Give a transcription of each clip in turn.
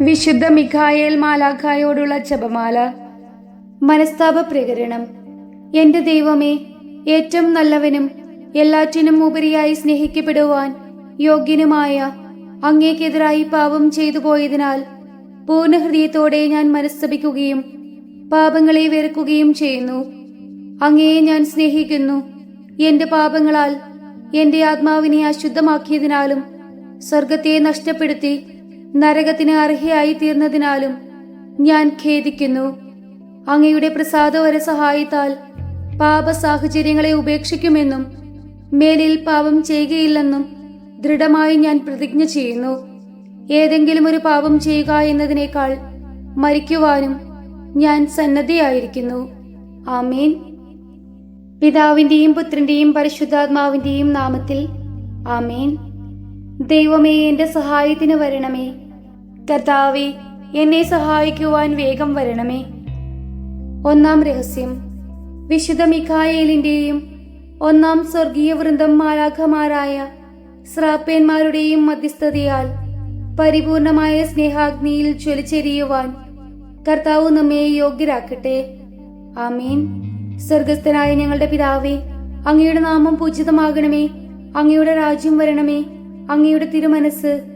വിശുദ്ധ മിഖായേൽ മാലാഖായോടുള്ള ജപമാല. മനസ്താപ പ്രകരണം എന്റെ ദൈവമേ ഏറ്റവും നല്ലവനും എല്ലാറ്റിനും ഉപരിയായി സ്നേഹിക്കപ്പെടുവാൻ യോഗ്യനുമായ അങ്ങേക്കെതിരായി പാപം ചെയ്തു പോയതിനാൽ പൂർണഹൃദയത്തോടെ ഞാൻ മനസ്തപിക്കുകയും പാപങ്ങളെ വെറുക്കുകയും ചെയ്യുന്നു. അങ്ങയെ ഞാൻ സ്നേഹിക്കുന്നു. എന്റെ പാപങ്ങളാൽ എന്റെ ആത്മാവിനെ അശുദ്ധമാക്കിയതിനാലും സ്വർഗത്തെ നഷ്ടപ്പെടുത്തി നരകത്തിന് അർഹയായി തീർന്നതിനാലും ഞാൻ ഖേദിക്കുന്നു. അങ്ങയുടെ പ്രസാദവര സഹായത്താൽ പാപ സാഹചര്യങ്ങളെ ഉപേക്ഷിക്കുമെന്നും മേലിൽ പാപം ചെയ്യുകയില്ലെന്നും ദൃഢമായി ഞാൻ പ്രതിജ്ഞ ചെയ്യുന്നു. ഏതെങ്കിലും ഒരു പാപം ചെയ്യുക എന്നതിനേക്കാൾ മരിക്കുവാനും ഞാൻ സന്നദ്ധയായിരിക്കുന്നു. ആമീൻ. പിതാവിന്റെയും പുത്രന്റെയും പരിശുദ്ധാത്മാവിന്റെയും നാമത്തിൽ ആമീൻ. ദൈവമേ എന്റെ സഹായത്തിന് വരണമേ. കർത്താവെ എന്നെ സഹായിക്കുവാൻ വേഗം വരണമേ. ഒന്നാം രഹസ്യം. വിശുദ്ധ മിഖായേലിന്റെയും ഒന്നാം സ്വർഗീയ വൃന്ദം മാലാഖമാരായ സ്രാപ്പേന്മാരുടെയും മധ്യസ്ഥതയാൽ പരിപൂർണമായ സ്നേഹാഗ്നിയിൽ ജ്വലിച്ചെരിയുവാൻ കർത്താവ് നമ്മെ യോഗ്യരാക്കട്ടെ. ആമീൻ. സ്വർഗസ്ഥനായ ഞങ്ങളുടെ പിതാവേ അങ്ങയുടെ നാമം പൂജിതമാകണമേ. അങ്ങയുടെ രാജ്യം വരണമേ. അങ്ങയുടെ തിരുമനസ്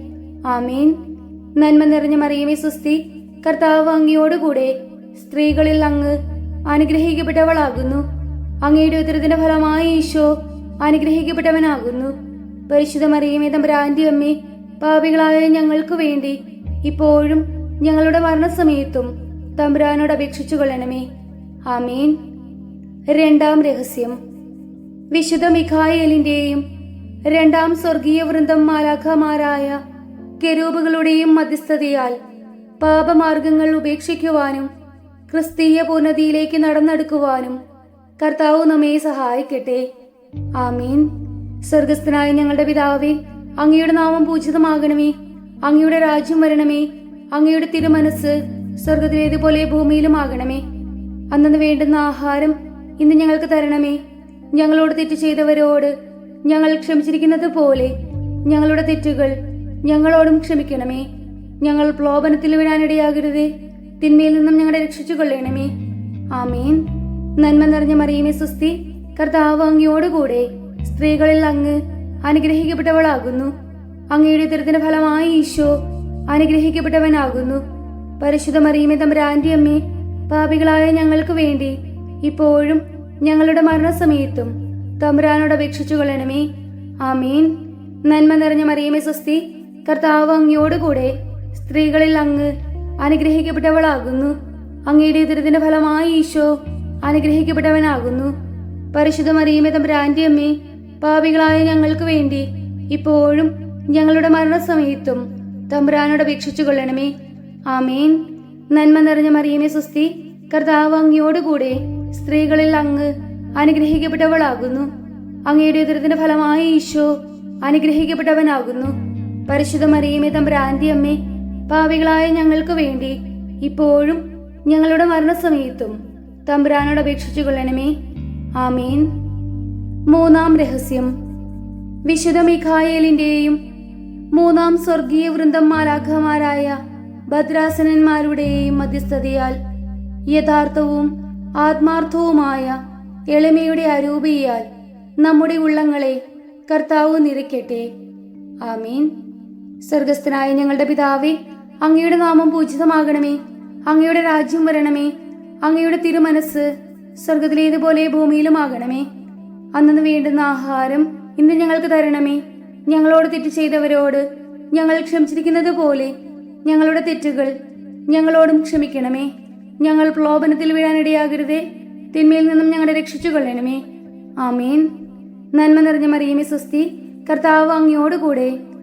ആമീൻ. നന്മ നിറഞ്ഞ മറിയമേ സുസ്തി കർത്താവ് അങ്ങയോടുകൂടെ സ്ത്രീകളിൽ അങ്ങ് അനുഗ്രഹിക്കപ്പെട്ടവളാകുന്നു. അങ്ങയുടെ ഉത്തരത്തിന്റെ ഫലമായി ഈശോ അനുഗ്രഹിക്കപ്പെട്ടവനാകുന്നു. പരിശുദ്ധ മറിയമേ തമ്പുരാന്റെ അമ്മേ പാപികളായ ഞങ്ങൾക്ക് വേണ്ടി ഇപ്പോഴും ഞങ്ങളുടെ മരണസമയത്തും തമ്പുരാനോട് അപേക്ഷിച്ചു കൊള്ളണമേ. ആമീൻ. രണ്ടാം രഹസ്യം. വിശുദ്ധ മിഖായേലിന്റെയും രണ്ടാം സ്വർഗീയ വൃന്ദം മാലാഖമാരായ കെരൂബുകളുടെയും മധ്യസ്ഥതയാൽ പാപമാർഗങ്ങൾ ഉപേക്ഷിക്കുവാനും ക്രിസ്തീയ പൂർണതയിലേക്ക് നടന്നെടുക്കുവാനും കർത്താവ് നമ്മെ സഹായിക്കട്ടെ. ആമീൻ. സ്വർഗസ്ഥനായ ഞങ്ങളുടെ പിതാവേ അങ്ങയുടെ നാമം പൂജിതമാകണമേ. അങ്ങയുടെ രാജ്യം വരണമേ. അങ്ങയുടെ തിരുമനസ് സ്വർഗത്തിലേതുപോലെ ഭൂമിയിലും ആകണമേ അന്നു വേണ്ടുന്ന ആഹാരം ഇന്ന് ഞങ്ങൾക്ക് തരണമേ. ഞങ്ങളോട് തെറ്റ് ചെയ്തവരോട് ഞങ്ങൾ ക്ഷമിച്ചിരിക്കുന്നത് പോലെ ഞങ്ങളുടെ തെറ്റുകൾ ഞങ്ങളോടും ക്ഷമിക്കണമേ. ഞങ്ങൾ പ്ലോഭനത്തിൽ വീഴാനിടയാകരുതേ. തിന്മയിൽ നിന്നും ഞങ്ങളെ രക്ഷിച്ചു കൊള്ളണമേ ആമീൻ. നന്മ നിറഞ്ഞ മറിയമേ സുസ്തി കർത്താവ് അങ്ങയോടുകൂടെ സ്ത്രീകളിൽ അങ്ങ് അനുഗ്രഹിക്കപ്പെട്ടവളാകുന്നു. അങ്ങയുടെ തിരുത്തിന് ഫലമായി ഈശോ അനുഗ്രഹിക്കപ്പെട്ടവനാകുന്നു. പരിശുദ്ധ മറിയമേ തമ്പുരാന്റെ അമ്മേ പാപികളായ ഞങ്ങൾക്ക് വേണ്ടി ഇപ്പോഴും ഞങ്ങളുടെ മരണസമയത്തും തമ്പുരാനോട് അപേക്ഷിച്ചു കൊള്ളണമേ ആമീൻ. നന്മ നിറഞ്ഞ മറിയമേ സ്വസ്തി കർത്താവ് അങ്ങയോടുകൂടെ സ്ത്രീകളിൽ അങ്ങ് അനുഗ്രഹിക്കപ്പെട്ടവളാകുന്നു. അങ്ങയുടെ ദുരിതന ഫലമായി ഈശോ അനുഗ്രഹിക്കപ്പെട്ടവനാകുന്നു. പരിശുദ്ധ മറിയമേ തമ്പുരാന്റെ അമ്മേ പാപികളായ ഞങ്ങൾക്ക് വേണ്ടി ഇപ്പോഴും ഞങ്ങളുടെ മരണസമയത്തും തമ്പുരാനോട് അപേക്ഷിച്ചു കൊള്ളണമേ. ആമീൻ. നന്മ നിറഞ്ഞ മറിയമേ സുസ്തി കർത്താവ് അങ്ങയോടുകൂടെ സ്ത്രീകളിൽ അങ്ങ് അനുഗ്രഹിക്കപ്പെട്ടവളാകുന്നു. അങ്ങയുടെ ദുരിതന ഫലമായി ഈശോ അനുഗ്രഹിക്കപ്പെട്ടവനാകുന്നു. പരിശുദ്ധ മറിയമേ തമ്പ്രാന്തി അമ്മേ പാവികളായ ഞങ്ങൾക്ക് വേണ്ടി ഇപ്പോഴും ഞങ്ങളുടെ മരണസമയത്തും തമ്പുരാനോട് അപേക്ഷിച്ചു കൊള്ളണമേ. ആമീൻ. മൂന്നാം രഹസ്യം. വിശുദ്ധ മിഖായേലിന്റെയും മൂന്നാം സ്വർഗീയ വൃന്ദം മാലാഖമാരായ ഭദ്രാസനന്മാരുടെയും മധ്യസ്ഥതയാൽ യഥാർത്ഥവും ആത്മാർത്ഥവുമായ എളിമയുടെ അരൂപിയാൽ നമ്മുടെ ഉള്ളങ്ങളെ കർത്താവ് നിറയ്ക്കട്ടെ. ആമീൻ. സ്വർഗസ്ഥനായ ഞങ്ങളുടെ പിതാവേ അങ്ങയുടെ നാമം പൂജിതമാകണമേ. അങ്ങയുടെ രാജ്യം വരണമേ. അങ്ങയുടെ തിരുമനസ് സ്വർഗത്തിലേതുപോലെ ഭൂമിയിലും ആകണമേ അന്നു വേണ്ടുന്ന ആഹാരം ഇന്ന് ഞങ്ങൾക്ക് തരണമേ. ഞങ്ങളോട് തെറ്റ് ചെയ്തവരോട് ഞങ്ങൾ ക്ഷമിച്ചിരിക്കുന്നത് പോലെ ഞങ്ങളുടെ തെറ്റുകൾ ഞങ്ങളോടും ക്ഷമിക്കണമേ. ഞങ്ങൾ പ്രലോഭനത്തിൽ വീഴാനിടയാകരുതേ തിന്മയിൽ നിന്നും ഞങ്ങളെ രക്ഷിച്ചു കൊള്ളണമേ ആമീൻ. നന്മ നിറഞ്ഞ മറിയമേ സ്വസ്തി. കർത്താവ് അങ്ങയോടുകൂടെ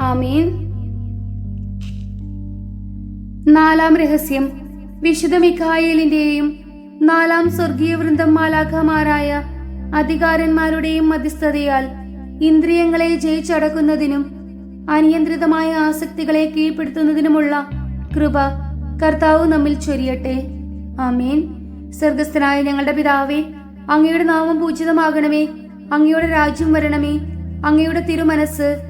ആമീൻ. നാലാം രഹസ്യം. വിശുദ്ധ മിഖായേലിന്റെയും നാലാം സ്വർഗീയ വൃന്ദം മാലാഖമാരായ അധികാരന്മാരുടെയും മധ്യസ്ഥതയാൽ ഇന്ദ്രിയങ്ങളെ ജയിച്ചടക്കുന്നതിനും അനിയന്ത്രിതമായ ആസക്തികളെ കീഴ്പ്പെടുത്തുന്നതിനുമുള്ള കൃപ കർത്താവ് നമ്മിൽ ചൊരിയട്ടെ. ആമീൻ. സ്വർഗസ്ഥനായ ഞങ്ങളുടെ പിതാവേ അങ്ങയുടെ നാമം പൂജിതമാകണമേ അങ്ങയുടെ രാജ്യം വരണമേ അങ്ങയുടെ തിരുമനസ്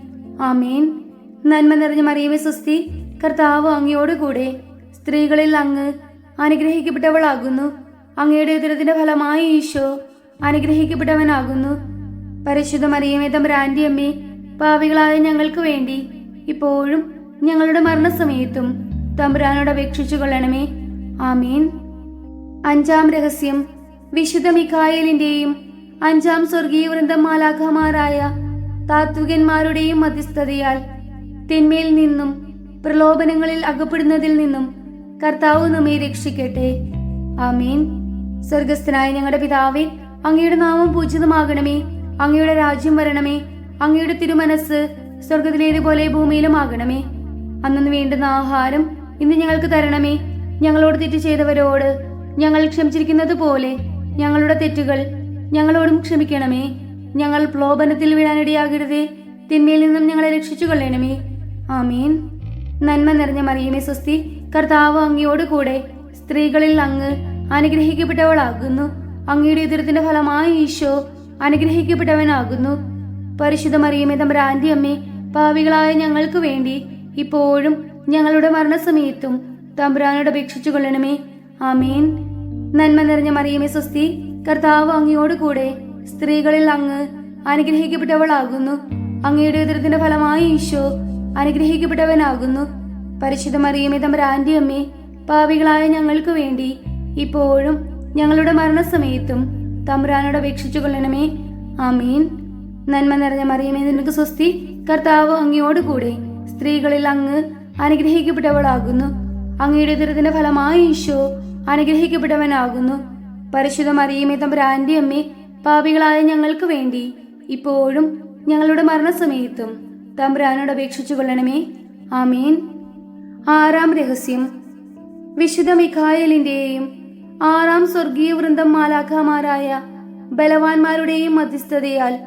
ആമീൻ. നന്മ നിറഞ്ഞ മറിയമേ സുസ്തി കർത്താവ് അങ്ങയോട് കൂടെ സ്ത്രീകളിൽ അങ്ങ് അനുഗ്രഹിക്കപ്പെട്ടവളാകുന്നു. അങ്ങയുടെ ഉദരത്തിന്റെ ഫലമായി ഈശോ അനുഗ്രഹിക്കപ്പെട്ടവനാകുന്നു. പരിശുദ്ധ മറിയമേ തമ്പുരാന്റെ അമ്മി പാവികളായ ഞങ്ങൾക്ക് വേണ്ടി ഇപ്പോഴും ഞങ്ങളുടെ മരണസമയത്തും തമ്പുരാനോട് അപേക്ഷിച്ചു കൊള്ളണമേ. ആമീൻ. അഞ്ചാം രഹസ്യം വിശുദ്ധ മിഖായലിന്റെയും അഞ്ചാം സ്വർഗീയ വൃന്ദം മാലാഖമാരായ താത്വികന്മാരുടെയും മധ്യസ്ഥതയാൽ തിന്മയിൽ നിന്നും പ്രലോഭനങ്ങളിൽ അകപ്പെടുന്നതിൽ നിന്നും കർത്താവ് നമ്മെ രക്ഷിക്കട്ടെ. ആമീൻ. സ്വർഗസ്ഥനായ ഞങ്ങളുടെ പിതാവേ അങ്ങയുടെ നാമം പൂജിതമാകണമേ. അങ്ങയുടെ രാജ്യം വരണമേ. അങ്ങയുടെ തിരുമനസ് സ്വർഗത്തിലേതുപോലെ ഭൂമിയിലുമാകണമേ. അന്നു വേണ്ടുന്ന ആഹാരം ഇന്ന് ഞങ്ങൾക്ക് തരണമേ. ഞങ്ങളോട് തെറ്റ് ചെയ്തവരോട് ഞങ്ങൾ ക്ഷമിച്ചിരിക്കുന്നത് പോലെ ഞങ്ങളുടെ തെറ്റുകൾ ഞങ്ങളോടും ക്ഷമിക്കണമേ. ഞങ്ങൾ പ്രലോഭനത്തിൽ വീഴാനിടയാകരുതേ. തിന്മയിൽ നിന്നും ഞങ്ങളെ രക്ഷിച്ചു കൊള്ളണമേ ആമീൻ. നന്മ നിറഞ്ഞ മറിയമേ സ്വസ്തി കർത്താവ് അങ്ങയോട് കൂടെ സ്ത്രീകളിൽ അങ്ങ് അനുഗ്രഹിക്കപ്പെട്ടവളാകുന്നു. അങ്ങയുടെ ഉദരത്തിന്റെ ഫലമായി ഈശോ അനുഗ്രഹിക്കപ്പെട്ടവനാകുന്നു. പരിശുദ്ധ മറിയമേ തമ്പുരാന്റെ അമ്മേ പാവികളായ ഞങ്ങൾക്ക് വേണ്ടി ഇപ്പോഴും ഞങ്ങളുടെ മരണസമയത്തും തമ്പുരാനോട് അപേക്ഷിച്ചു കൊള്ളണമേ ആമീൻ. നന്മ നിറഞ്ഞ മറിയമേ സ്വസ്തി കർത്താവ് അങ്ങയോട് കൂടെ സ്ത്രീകളിൽ അങ്ങ് അനുഗ്രഹിക്കപ്പെട്ടവളാകുന്നു. അങ്ങയുടെ ഉദരത്തിന്റെ ഫലമായി ഈശോ അനുഗ്രഹിക്കപ്പെട്ടവനാകുന്നു. പരിശുദ്ധ മറിയമേ തമ്പുരാന്റെ അമ്മേ പാവികളായ ഞങ്ങൾക്ക് വേണ്ടി ഇപ്പോഴും ഞങ്ങളുടെ മരണസമയത്തും തമ്പുരാനോട് അപേക്ഷിച്ചു കൊള്ളണമേ. ആമീൻ. നന്മ നിറഞ്ഞ മറിയമേ നിനക്ക് സ്വസ്തി. കർത്താവ് അങ്ങയോടുകൂടെ സ്ത്രീകളിൽ അങ്ങ് അനുഗ്രഹിക്കപ്പെട്ടവളാകുന്നു. അങ്ങയുടെ ഉദരത്തിന്റെ ഫലമായി ഈശോ അനുഗ്രഹിക്കപ്പെട്ടവനാകുന്നു. പരിശുദ്ധ മറിയമേ തമ്പുരാന്റെ അമ്മേ പാപികളായ ഞങ്ങൾക്ക് വേണ്ടി ഇപ്പോഴും ഞങ്ങളുടെ മരണസമയത്തും തമ്പുരാനോട് അപേക്ഷിച്ചു കൊള്ളണമേ. ആമീൻ. ആറാം രഹസ്യം. വിശുദ്ധ മിഖായലിന്റെയും ആറാം സ്വർഗീയ വൃന്ദം മാലാഖമാരായ ബലവാന്മാരുടെയും മധ്യസ്ഥതയാൽ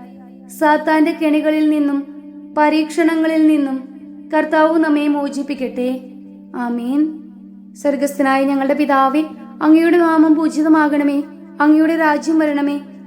സാത്താന്റെ കെണികളിൽ നിന്നും പരീക്ഷണങ്ങളിൽ നിന്നും കർത്താവ് നമ്മെ മോചിപ്പിക്കട്ടെ. ആമീൻ. സ്വർഗസ്ഥനായ ഞങ്ങളുടെ പിതാവേ അങ്ങയുടെ നാമം പൂജിതമാകണമേ. അങ്ങയുടെ രാജ്യം വരണമേ.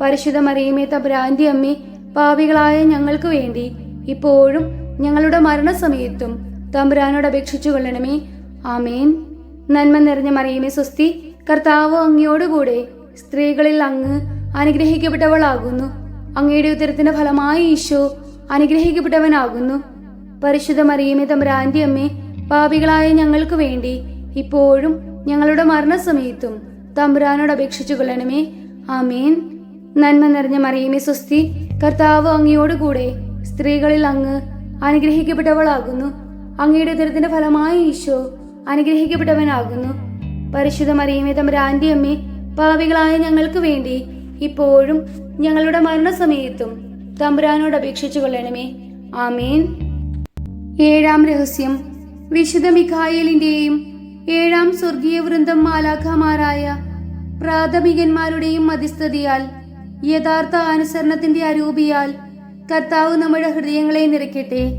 പരിശുദ്ധ മറിയമേ തബ്രാന്റെ അമ്മി പാവികളായ ഞങ്ങൾക്ക് വേണ്ടി ഇപ്പോഴും ഞങ്ങളുടെ മരണസമയത്തും തമ്പുരാനോട് അപേക്ഷിച്ചു കൊള്ളണമേ. ആമേൻ. നന്മ നിറഞ്ഞ മറിയമേ സ്വസ്തി കർത്താവ് അങ്ങയോടുകൂടെ സ്ത്രീകളിൽ അങ്ങ് അനുഗ്രഹിക്കപ്പെട്ടവളാകുന്നു. അങ്ങയുടെ ഉത്തരത്തിന്റെ ഫലമായി ഈശോ അനുഗ്രഹിക്കപ്പെട്ടവനാകുന്നു. പരിശുദ്ധ മറിയമേ തമ്പുരാന്റെ അമ്മേ പാപികളായ ഞങ്ങൾക്ക് വേണ്ടി ഇപ്പോഴും ഞങ്ങളുടെ മരണസമയത്തും തമ്പുരാനോട് അപേക്ഷിച്ചു കൊള്ളണമേ. ആമേൻ. നന്മ നിറഞ്ഞ മറിയമേ സ്വസ്തി കർത്താവ് അങ്ങയോടുകൂടെ സ്ത്രീകളിൽ അങ്ങ് അനുഗ്രഹിക്കപ്പെട്ടവളാകുന്നു. അങ്ങയുടെ ദൃഢത്തിന്റെ ഫലമായി ഈശോ അനുഗ്രഹിക്കപ്പെട്ടവനാകുന്നു. പരിശുദ്ധ മറിയമേ തമ്പുരാന്റെ അമ്മേ പാവികളായ ഞങ്ങൾക്ക് വേണ്ടി ഇപ്പോഴും ഞങ്ങളുടെ മരണസമയത്തും തമ്പുരാനോട് അപേക്ഷിച്ചു കൊള്ളണമേ. ആമേൻ. ഏഴാം രഹസ്യം. വിശുദ്ധ മിഖായലിന്റെയും ഏഴാം സ്വർഗീയ വൃന്ദം മാലാഖമാരായ പ്രാഥമികന്മാരുടെയും മധ്യസ്ഥതയാൽ യഥാർത്ഥ അനുസരണത്തിന്റെ അരൂപിയാൽ കർത്താവ് നമ്മുടെ ഹൃദയങ്ങളെ നിറയ്ക്കട്ടെ.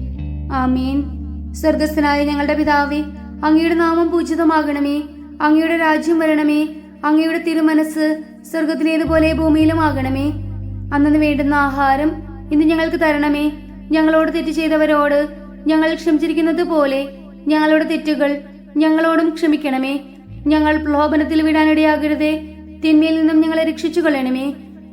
ആമീൻ. സ്വർഗസ്ഥനായ ഞങ്ങളുടെ പിതാവേ അങ്ങയുടെ നാമം പൂജിതമാകണമേ. അങ്ങയുടെ രാജ്യം വരണമേ. അങ്ങയുടെ തിരുമനസ് സ്വർഗത്തിലേതുപോലെ ഭൂമിയിലും ആകണമേ. അന്നു വേണ്ടുന്ന ആഹാരം ഇന്ന് ഞങ്ങൾക്ക് തരണമേ. ഞങ്ങളോട് തെറ്റ് ചെയ്തവരോട് ഞങ്ങൾ ക്ഷമിച്ചിരിക്കുന്നത് പോലെ ഞങ്ങളുടെ തെറ്റുകൾ ഞങ്ങളോടും ക്ഷമിക്കണമേ. ഞങ്ങൾ പ്രലോഭനത്തിൽ വിടാനിടയാകരുതേ. തിന്മയിൽ നിന്നും ഞങ്ങളെ രക്ഷിച്ചു കൊള്ളണമേ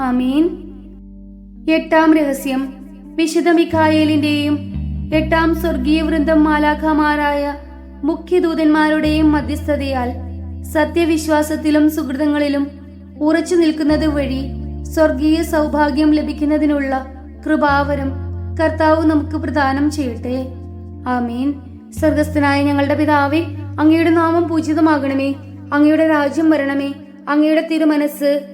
ആമീൻ. എട്ടാം രഹസ്യം. വിശുദ്ധ മിഖായേലിന്റെയും എട്ടാം സ്വർഗീയ വൃന്ദം മാലാഖമാരായ മുഖ്യദൂതന്മാരുടെയും മധ്യസ്ഥതയാൽ സത്യവിശ്വാസത്തിലും സുഹൃതങ്ങളിലും ഉറച്ചു നിൽക്കുന്നത് വഴി സ്വർഗീയ സൗഭാഗ്യം ലഭിക്കുന്നതിനുള്ള കൃപാവരം കർത്താവ് നമുക്ക് പ്രദാനം ചെയ്യട്ടെ. ആമീൻ. സ്വർഗസ്ഥനായ ഞങ്ങളുടെ പിതാവേ അങ്ങയുടെ നാമം പൂജിതമാകണമേ. അങ്ങയുടെ രാജ്യം വരണമേ. അങ്ങയുടെ തിരുമനസ്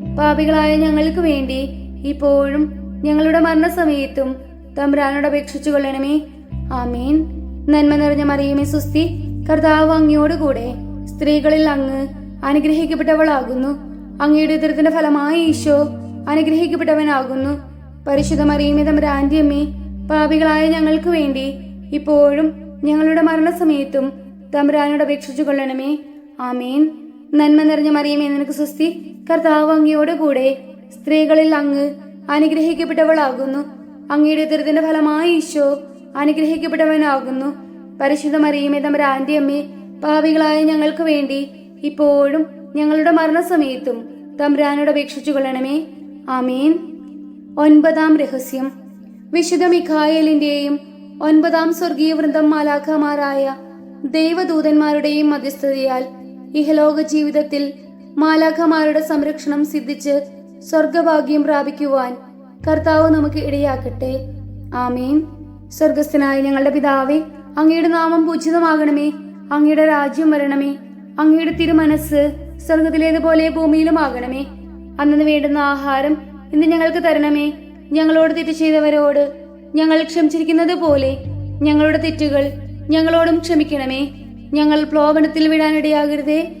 പാപികളായ ഞങ്ങൾക്ക് വേണ്ടി ഇപ്പോഴും ഞങ്ങളുടെ മരണസമയത്തും തമ്പുരാനോട് അപേക്ഷിച്ചു കൊള്ളണമേ. ആമീൻ. നന്മ നിറഞ്ഞ മറിയമേ സുസ്തി. കർത്താവ് അങ്ങയോടുകൂടെ സ്ത്രീകളിൽ അങ്ങ് അനുഗ്രഹിക്കപ്പെട്ടവളാകുന്നു. അങ്ങയുടെ ഉദരത്തിന്റെ ഫലമായ ഈശോ അനുഗ്രഹിക്കപ്പെട്ടവനാകുന്നു. പരിശുദ്ധ മറിയമേ തമ്പുരാന്റെ അമ്മേ പാപികളായ ഞങ്ങൾക്ക് വേണ്ടി ഇപ്പോഴും ഞങ്ങളുടെ മരണസമയത്തും തമ്പുരാനോട് അപേക്ഷിച്ചു കൊള്ളണമേ. ആമീൻ. നന്മ നിറഞ്ഞ മറിയമേ നിനക്ക് സുസ്തി. കർത്താവ് അങ്ങയോട് കൂടെ സ്ത്രീകളിൽ അങ്ങ് അനുഗ്രഹിക്കപ്പെട്ടവളാകുന്നു. അങ്ങയുടെ ഉദരത്തിന്റെ ഫലമായി ഈശോ അനുഗ്രഹിക്കപ്പെട്ടവനാകുന്നു. പരിശുദ്ധ മറിയമേ തമ്പുരാന്റെ അമ്മേ പാവികളായ ഞങ്ങൾക്ക് വേണ്ടി ഇപ്പോഴും ഞങ്ങളുടെ മരണസമയത്തും തമ്പ്രാനോട് അപേക്ഷിച്ചു കൊള്ളണമേ. ആമീൻ. ഒൻപതാം രഹസ്യം. വിശുദ്ധ മിഖായലിന്റെയും ഒൻപതാം സ്വർഗീയ വൃന്ദം മാലാഖമാരായ ദൈവദൂതന്മാരുടെയും മധ്യസ്ഥതയാൽ ഇഹലോക ജീവിതത്തിൽ മാലാഖമാരുടെ സംരക്ഷണം സിദ്ധിച്ച് സ്വർഗഭാഗ്യം പ്രാപിക്കുവാൻ കർത്താവ് നമുക്ക് ഇടയാക്കട്ടെ. ആമീൻ. സ്വർഗസ്ഥനായ ഞങ്ങളുടെ പിതാവേ അങ്ങയുടെ നാമം പൂജിതമാകണമേ. അങ്ങയുടെ രാജ്യം വരണമേ. അങ്ങയുടെ തിരുമനസ് സ്വർഗത്തിലേതുപോലെ ഭൂമിയിലും ആകണമേ അന്നു വേണ്ടുന്ന ആഹാരം ഇന്ന് ഞങ്ങൾക്ക് തരണമേ. ഞങ്ങളോട് തെറ്റ് ചെയ്തവരോട് ഞങ്ങൾ ക്ഷമിച്ചിരിക്കുന്നത് പോലെ ഞങ്ങളുടെ തെറ്റുകൾ ഞങ്ങളോടും ക്ഷമിക്കണമേ. ഞങ്ങൾ പ്ലോവനത്തിൽ വിടാനിടയാകരുതേ.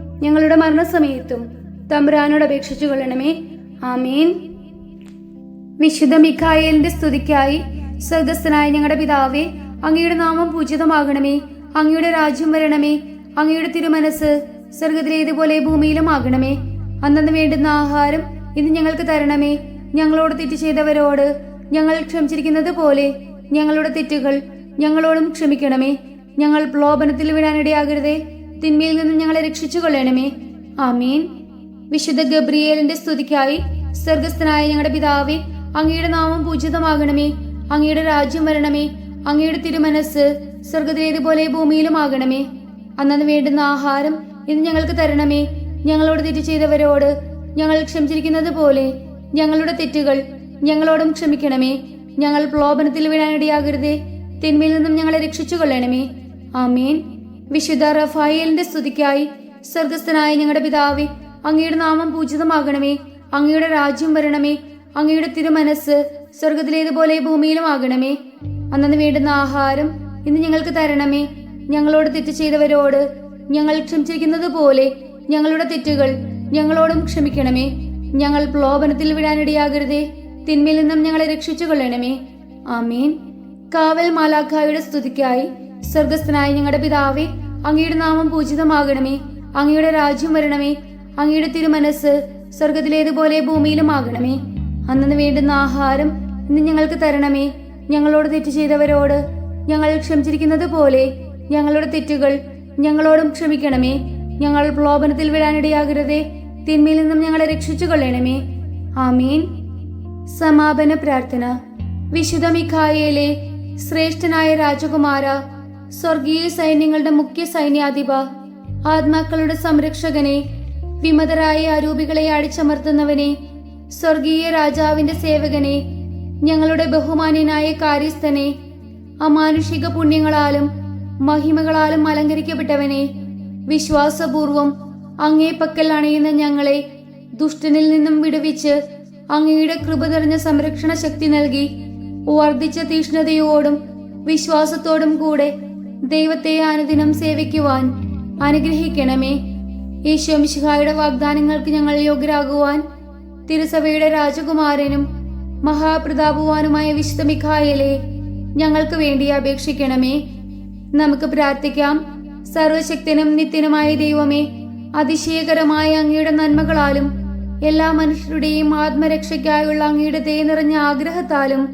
ഞങ്ങളുടെ മരണസമയത്തും തമ്പുരാനോട് അപേക്ഷിച്ചു കൊള്ളണമേ. ആമീൻ. വിശുദ്ധ മിഖായേലിന്റെ സ്തുതിക്കായി സ്വർഗസ്ഥനായ ഞങ്ങളുടെ പിതാവേ അങ്ങയുടെ നാമം പൂജിതമാകണമേ. അങ്ങയുടെ രാജ്യം വരണമേ. അങ്ങയുടെ തിരുമനസ് സ്വർഗത്തിലേതുപോലെ ഭൂമിയിലും ആകണമേ. അന്നു വേണ്ടുന്ന ആഹാരം ഇന്ന് ഞങ്ങൾക്ക് തരണമേ. ഞങ്ങളോട് തെറ്റ് ചെയ്തവരോട് ഞങ്ങൾ ക്ഷമിച്ചിരിക്കുന്നത് പോലെ ഞങ്ങളുടെ തെറ്റുകൾ ഞങ്ങളോടും ക്ഷമിക്കണമേ. ഞങ്ങൾ പ്രലോഭനത്തിൽ വിടാനിടയാകരുതേ തിന്മയിൽ നിന്ന് ഞങ്ങളെ രക്ഷിച്ചു കൊള്ളണമേ ആമീൻ. വിശുദ്ധ ഗബ്രിയേലിന്റെ സ്തുതിക്കായി സ്വർഗസ്ഥനായ ഞങ്ങളുടെ പിതാവേ അങ്ങയുടെ നാമം പൂജിതമാകണമേ. അങ്ങയുടെ രാജ്യം വരണമേ. അങ്ങയുടെ തിരുമനസ് സ്വർഗത്തിലേതുപോലെ ഭൂമിയിലും ആകണമേ അന്നു വേണ്ടുന്ന ആഹാരം ഇന്ന് ഞങ്ങൾക്ക് തരണമേ. ഞങ്ങളോട് തെറ്റ് ചെയ്തവരോട് ഞങ്ങൾ ക്ഷമിച്ചിരിക്കുന്നത് പോലെ ഞങ്ങളുടെ തെറ്റുകൾ ഞങ്ങളോടും ക്ഷമിക്കണമേ. ഞങ്ങൾ പ്രലോഭനത്തിൽ വീഴാനിടയാകരുതേ തിന്മയിൽ നിന്നും ഞങ്ങളെ രക്ഷിച്ചു കൊള്ളണമേ ആമീൻ. വിശുദ്ധ റഫായേലിന്റെ സ്തുതിക്കായി സ്വർഗസ്ഥനായ ഞങ്ങളുടെ പിതാവേ അങ്ങയുടെ നാമം പൂജിതമാകണമേ അങ്ങയുടെ രാജ്യം വരണമേ അങ്ങയുടെ തിരുമനസ് സ്വർഗത്തിലേതുപോലെ ഭൂമിയിലും ആകണമേ അന്നു വേണ്ടുന്ന ആഹാരം ഇന്ന് ഞങ്ങൾക്ക് തരണമേ. ഞങ്ങളോട് തെറ്റ് ചെയ്തവരോട് ഞങ്ങൾ ക്ഷമിച്ചിരിക്കുന്നത് പോലെ ഞങ്ങളുടെ തെറ്റുകൾ ഞങ്ങളോടും ക്ഷമിക്കണമേ. ഞങ്ങൾ പ്രലോഭനത്തിൽ വിടാനിടയാകരുതേ തിന്മയിൽ നിന്നും ഞങ്ങളെ രക്ഷിച്ചു കൊള്ളണമേ ആമീൻ. കാവൽ മാലാഖായുടെ സ്തുതിക്കായി സ്വർഗസ്ഥനായ ഞങ്ങളുടെ പിതാവേ അങ്ങയുടെ നാമം പൂജിതമാകണമേ. അങ്ങയുടെ രാജ്യം വരണമേ. അങ്ങയുടെ തിരുമനസ് സ്വർഗത്തിലേതുപോലെ ഭൂമിയിലും ആകണമേ അന്നു വേണ്ടുന്ന ആഹാരം ഇന്ന് ഞങ്ങൾക്ക് തരണമേ. ഞങ്ങളോട് തെറ്റ് ചെയ്തവരോട് ഞങ്ങൾ ക്ഷമിച്ചിരിക്കുന്നത് പോലെ ഞങ്ങളുടെ തെറ്റുകൾ ഞങ്ങളോടും ക്ഷമിക്കണമേ. ഞങ്ങൾ പ്രലോഭനത്തിൽ വിടാനിടയാകരുതേ. തിന്മയിൽ നിന്നും ഞങ്ങളെ രക്ഷിച്ചു കൊള്ളണമേ ആമീൻ. സമാപന പ്രാർത്ഥന. വിശുദ്ധ മിഖായേലെ ശ്രേഷ്ഠനായ രാജകുമാര സ്വർഗീയ സൈന്യങ്ങളുടെ മുഖ്യ സൈന്യാധിപ ആത്മാക്കളുടെ സംരക്ഷകനെ വിമതരായ അരൂപികളെ അടിച്ചമർത്തുന്നവനെ സ്വർഗീയ രാജാവിന്റെ സേവകനെ ഞങ്ങളുടെ ബഹുമാന്യനായ കാര്യസ്ഥനെ അമാനുഷിക പുണ്യങ്ങളാലും മഹിമകളാലും അലങ്കരിക്കപ്പെട്ടവനെ വിശ്വാസപൂർവം അങ്ങേ പക്കൽ അണയുന്ന ഞങ്ങളെ ദുഷ്ടനിൽ നിന്നും വിടുവിച്ച് അങ്ങയുടെ കൃപ നിറഞ്ഞ സംരക്ഷണ ശക്തി നൽകി വർദ്ധിച്ച തീഷ്ണതയോടും വിശ്വാസത്തോടും കൂടെ ദൈവത്തെ അനുദിനം സേവിക്കുവാൻ അനുഗ്രഹിക്കണമേ. ഈശോ മിശിഹായുടെ വാഗ്ദാനങ്ങൾക്ക് ഞങ്ങൾ യോഗ്യരാകുവാൻ തിരുസഭയുടെ രാജകുമാരനും മഹാപ്രതാപവാനുമായ വിശുദ്ധ മിഖായലെ ഞങ്ങൾക്ക് വേണ്ടി അപേക്ഷിക്കണമേ. നമുക്ക് പ്രാർത്ഥിക്കാം. സർവശക്തനും നിത്യനുമായ ദൈവമേ അതിശയകരമായ അങ്ങയുടെ നന്മകളാലും എല്ലാ മനുഷ്യരുടെയും ആത്മരക്ഷയ്ക്കായുള്ള അങ്ങയുടെ ദയ നിറഞ്ഞ ആഗ്രഹത്താലും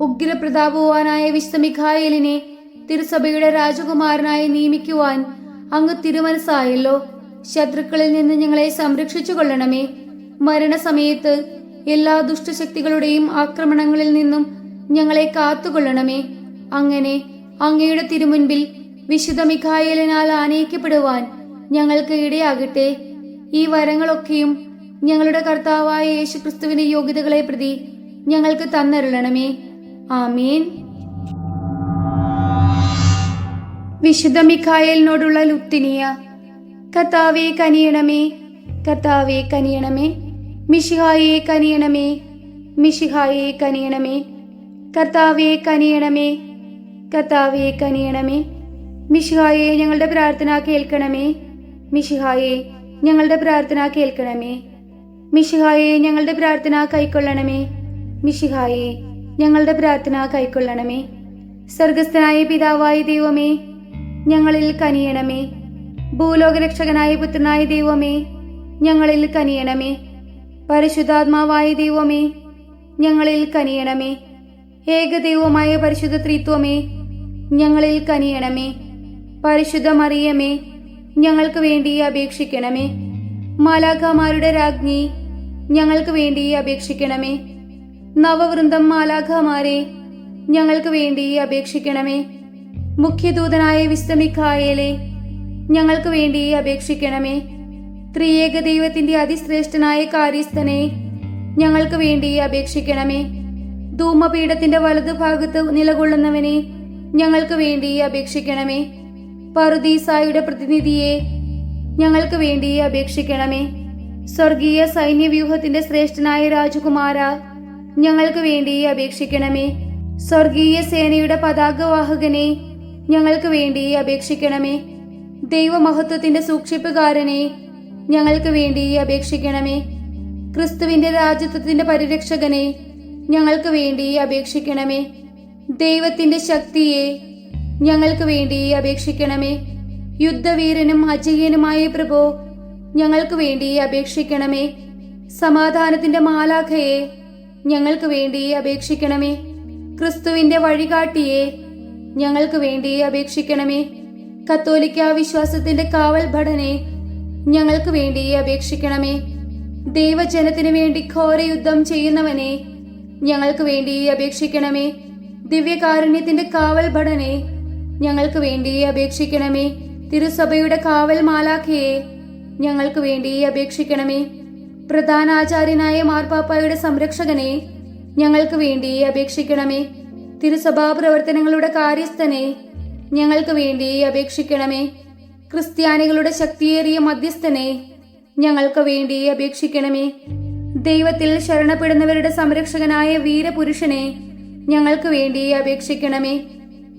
ഉഗ്രപ്രതാപവാനായ വിശുദ്ധ മിഖായേലിനെ തിരുസഭയുടെ രാജകുമാരനായി നിയമിക്കുവാൻ അങ്ങ് തിരുമനസായല്ലോ ശത്രുക്കളിൽ നിന്ന് ഞങ്ങളെ സംരക്ഷിച്ചു കൊള്ളണമേ. മരണസമയത്ത് എല്ലാ ദുഷ്ടശക്തികളുടെയും ആക്രമണങ്ങളിൽ നിന്നും ഞങ്ങളെ കാത്തുകൊള്ളണമേ. അങ്ങനെ അങ്ങയുടെ തിരുമുൻപിൽ വിശുദ്ധ മിഖായലിനാൽ ആനയിക്കപ്പെടുവാൻ ഞങ്ങൾക്ക് ഇടയാകട്ടെ. ഈ വരങ്ങളൊക്കെയും ഞങ്ങളുടെ കർത്താവായ യേശുക്രിസ്തുവിന്റെ യോഗ്യതകളെ പ്രതി ഞങ്ങൾക്ക് തന്നരുളണമേ. ആമീൻ. വിശുദ്ധ മിഖായലിനോടുള്ള ലുത്തിനിയ കർത്താവെ കനിയണമേ കർത്താവെ കനിയണമേ മിഷിഹായെ കനിയണമേ മിഷിഹായെ കനിയണമേ കർത്താവെ കനിയണമേ കർത്താവെ കനിയണമേ മിഷിഹായെ ഞങ്ങളുടെ പ്രാർത്ഥന കേൾക്കണമേ മിഷിഹായെ ഞങ്ങളുടെ പ്രാർത്ഥന കേൾക്കണമേ മിഷിഹായെ ഞങ്ങളുടെ പ്രാർത്ഥന കൈക്കൊള്ളണമേ മിഷിഹായെ ഞങ്ങളുടെ പ്രാർത്ഥന കൈക്കൊള്ളണമേ സ്വർഗസ്ഥനായ പിതാവായ ദൈവമേ ഞങ്ങളിൽ കനിയണമേ. ഭൂലോകരക്ഷകനായ പുത്രനായ ദൈവമേ ഞങ്ങളിൽ കനിയണമേ. പരിശുദ്ധാത്മാവായ ദൈവമേ ഞങ്ങളിൽ കനിയണമേ. ഏകദൈവമായ പരിശുദ്ധ ത്രിത്വമേ ഞങ്ങളിൽ കനിയണമേ. പരിശുദ്ധ മറിയമേ ഞങ്ങൾക്ക് വേണ്ടി അപേക്ഷിക്കണമേ. മാലാഖമാരുടെ രാജ്ഞി ഞങ്ങൾക്ക് വേണ്ടി അപേക്ഷിക്കണമേ. നവവൃന്ദം മാലാഖമാരെ ഞങ്ങൾക്ക് വേണ്ടി അപേക്ഷിക്കണമേ. മുഖ്യദൂതനായ വിസ്തമിക്കായേലെ ഞങ്ങൾക്ക് വേണ്ടി അപേക്ഷിക്കണമേ. ത്രിയേക ദൈവത്തിന്റെ അതിശ്രേഷ്ഠനായ കാര്യസ്ഥനെ ഞങ്ങൾക്ക് വേണ്ടി അപേക്ഷിക്കണമേ. ധൂമപീഠത്തിന്റെ വലതുഭാഗത്ത് നിലകൊള്ളുന്നവനെ ഞങ്ങൾക്ക് വേണ്ടി അപേക്ഷിക്കണമേ. പറുദീസായുടെ പ്രതിനിധിയെ ഞങ്ങൾക്ക് വേണ്ടി അപേക്ഷിക്കണമേ. സ്വർഗീയ സൈന്യവ്യൂഹത്തിന്റെ ശ്രേഷ്ഠനായ രാജകുമാര ഞങ്ങൾക്ക് വേണ്ടി അപേക്ഷിക്കണമേ. സ്വർഗീയ സേനയുടെ പതാകവാഹകനെ ഞങ്ങൾക്ക് വേണ്ടി അപേക്ഷിക്കണമേ. ദൈവമഹത്വത്തിന്റെ സൂക്ഷിപ്പുകാരനെ ഞങ്ങൾക്ക് വേണ്ടി അപേക്ഷിക്കണമേ. ക്രിസ്തുവിന്റെ രാജ്യത്വത്തിന്റെ പരിരക്ഷകനെ ഞങ്ങൾക്ക് വേണ്ടി അപേക്ഷിക്കണമേ. ദൈവത്തിന്റെ ശക്തിയെ ഞങ്ങൾക്ക് വേണ്ടി അപേക്ഷിക്കണമേ. യുദ്ധവീരനും അജയനുമായ പ്രഭു ഞങ്ങൾക്ക് വേണ്ടി അപേക്ഷിക്കണമേ. സമാധാനത്തിന്റെ മാലാഖയെ ഞങ്ങൾക്ക് വേണ്ടി അപേക്ഷിക്കണമേ. ക്രിസ്തുവിന്റെ വഴികാട്ടിയെ ഞങ്ങൾക്ക് വേണ്ടി അപേക്ഷിക്കണമേ. കത്തോലിക്ക വിശ്വാസത്തിന്റെ കാവൽ ഭടനെ ഞങ്ങൾക്ക് വേണ്ടി അപേക്ഷിക്കണമേ. ദൈവജനത്തിനു വേണ്ടി ഘോരയുദ്ധം ചെയ്യുന്നവനെ ഞങ്ങൾക്ക് വേണ്ടി അപേക്ഷിക്കണമേ. ദിവ്യകാരുണ്യത്തിന്റെ കാവൽ ഭടനെ ഞങ്ങൾക്ക് വേണ്ടി അപേക്ഷിക്കണമേ. തിരുസഭയുടെ കാവൽ മാലാഖയെ ഞങ്ങൾക്ക് വേണ്ടി അപേക്ഷിക്കണമേ. പ്രധാനാചാര്യനായ മാർപ്പാപ്പായുടെ സംരക്ഷകനെ ഞങ്ങൾക്ക് വേണ്ടി അപേക്ഷിക്കണമേ. തിരുസഭാ പ്രവർത്തനങ്ങളുടെ കാര്യസ്ഥനെ ഞങ്ങൾക്ക് വേണ്ടി അപേക്ഷിക്കണമേ. ക്രിസ്ത്യാനികളുടെ ശക്തിയേറിയ മധ്യസ്ഥനെ ഞങ്ങൾക്ക് വേണ്ടി അപേക്ഷിക്കണമേ. ദൈവത്തിൽ ശരണപ്പെടുന്നവരുടെ സംരക്ഷകനായ വീരപുരുഷനെ ഞങ്ങൾക്ക് വേണ്ടി അപേക്ഷിക്കണമേ.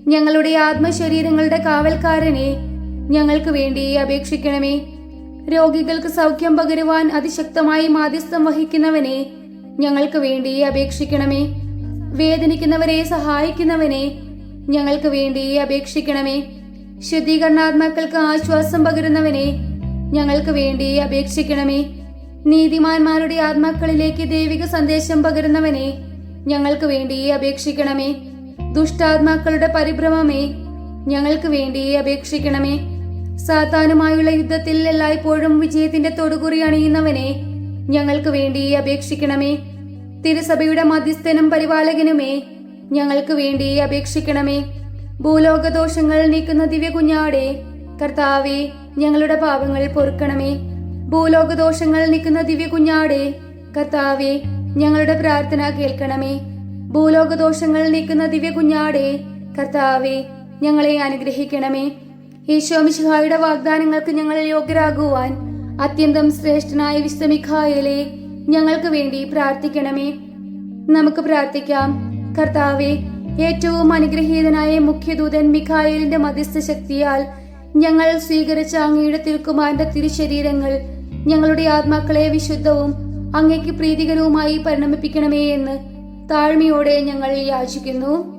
ഞങ്ങളുടെ ആത്മശരീരങ്ങളുടെ കാവൽക്കാരനെ ഞങ്ങൾക്ക് വേണ്ടി അപേക്ഷിക്കണമേ. രോഗികൾക്ക് സൗഖ്യം പകരുവാൻ അതിശക്തമായി മാധ്യസ്ഥം വഹിക്കുന്നവനെ ഞങ്ങൾക്ക് വേണ്ടി അപേക്ഷിക്കണമേ. വേദനിക്കുന്നവരെ സഹായിക്കുന്നവനെ ഞങ്ങൾക്ക് വേണ്ടി അപേക്ഷിക്കണമേ. ശുദ്ധീകരണാത്മാക്കൾക്ക് ആശ്വാസം പകരുന്നവനെ ഞങ്ങൾക്ക് വേണ്ടി അപേക്ഷിക്കണമേ. നീതിമാന്മാരുടെ ആത്മാക്കളിലേക്ക് ദൈവിക സന്ദേശം പകരുന്നവനെ ഞങ്ങൾക്ക് വേണ്ടി അപേക്ഷിക്കണമേ. ദുഷ്ടാത്മാക്കളുടെ പരിഭ്രമമേ ഞങ്ങൾക്ക് വേണ്ടി അപേക്ഷിക്കണമേ. സാത്താനുമായുള്ള യുദ്ധത്തിൽ എല്ലായ്പ്പോഴും വിജയത്തിന്റെ തൊടുകുറി അണിയുന്നവനെ ഞങ്ങൾക്ക് വേണ്ടി അപേക്ഷിക്കണമേ. തിരുസഭയുടെ മധ്യസ്ഥനും പരിപാലകനുമേ ഞങ്ങൾക്ക് വേണ്ടി അപേക്ഷിക്കണമേ. ഭൂലോകദോഷങ്ങൾ നീക്കുന്ന ദിവ്യ കുഞ്ഞാടെ കർത്താവെ ഞങ്ങളുടെ പാപങ്ങൾ പൊറുക്കണമേ. ഭൂലോകദോഷങ്ങൾ നീക്കുന്ന ദിവ്യ കുഞ്ഞാടെ കർത്താവെ ഞങ്ങളുടെ പ്രാർത്ഥന കേൾക്കണമേ. ഭൂലോകദോഷങ്ങൾ നീക്കുന്ന ദിവ്യ കുഞ്ഞാടെ കർത്താവെ ഞങ്ങളെ അനുഗ്രഹിക്കണമേ. ഈശോമിശിഹായുടെ വാഗ്ദാനങ്ങൾക്ക് ഞങ്ങൾ യോഗ്യരാകുവാൻ അത്യന്തം ശ്രേഷ്ഠനായ വിശ്രമിഖായലെ ഞങ്ങൾക്ക് വേണ്ടി പ്രാർത്ഥിക്കണമേ. നമുക്ക് പ്രാർത്ഥിക്കാം. കർത്താവെ ഏറ്റവും അനുഗ്രഹീതനായ മുഖ്യദൂതൻ മിഖായലിന്റെ മധ്യസ്ഥ ശക്തിയാൽ ഞങ്ങൾ സ്വീകരിച്ച അങ്ങയുടെ തിരുക്കുമാരന്റെ തിരുശരീരങ്ങൾ ഞങ്ങളുടെ ആത്മാക്കളെ വിശുദ്ധവും അങ്ങയ്ക്ക് പ്രീതികരവുമായി പരിണമിപ്പിക്കണമേ എന്ന് താഴ്മയോടെ ഞങ്ങൾ യാചിക്കുന്നു.